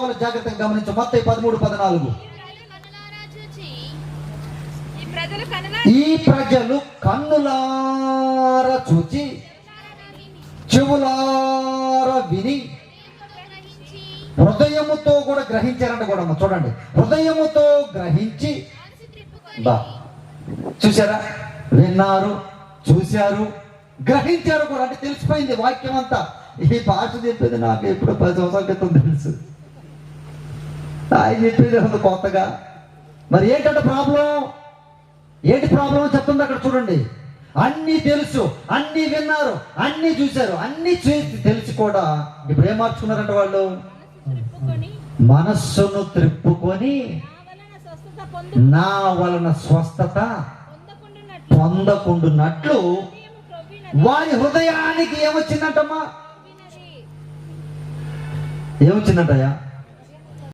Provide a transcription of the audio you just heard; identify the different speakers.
Speaker 1: కావాలి జాగ్రత్తగా గమనించు. మొత్తం పదమూడు పద్నాలుగు.
Speaker 2: ఈ ప్రజలు
Speaker 1: కన్నులార చూచి చెవులార విని హృదయముతో కూడా గ్రహించారంట కూడా చూడండి. హృదయముతో గ్రహించి బా. చూసారా విన్నారు చూశారు గ్రహించారు కూడా. అంటే తెలిసిపోయింది వాక్యం అంతా ఈ భాష చెప్పేది నాకు ఎప్పుడు పది సంవత్సరాల క్రితం తెలుసు. ఆయన చెప్పేది ఉంది కొత్తగా? మరి ఏంటంటే ప్రాబ్లం? ఏంటి ప్రాబ్లం చెప్తుంది అక్కడ చూడండి. అన్నీ తెలుసు అన్నీ విన్నారు అన్నీ చూశారు అన్నీ చూసి తెలిసి కూడా ఇప్పుడు ఏం మార్చుకున్నారంటే వాళ్ళు? మనస్సును త్రిప్పుకొని
Speaker 2: నా వలన స్వస్థత పొందకుండునట్లు
Speaker 1: వారి హృదయానికి ఏమొచ్చిందంటమ్మా? ఏమొచ్చిందంటయ్యా?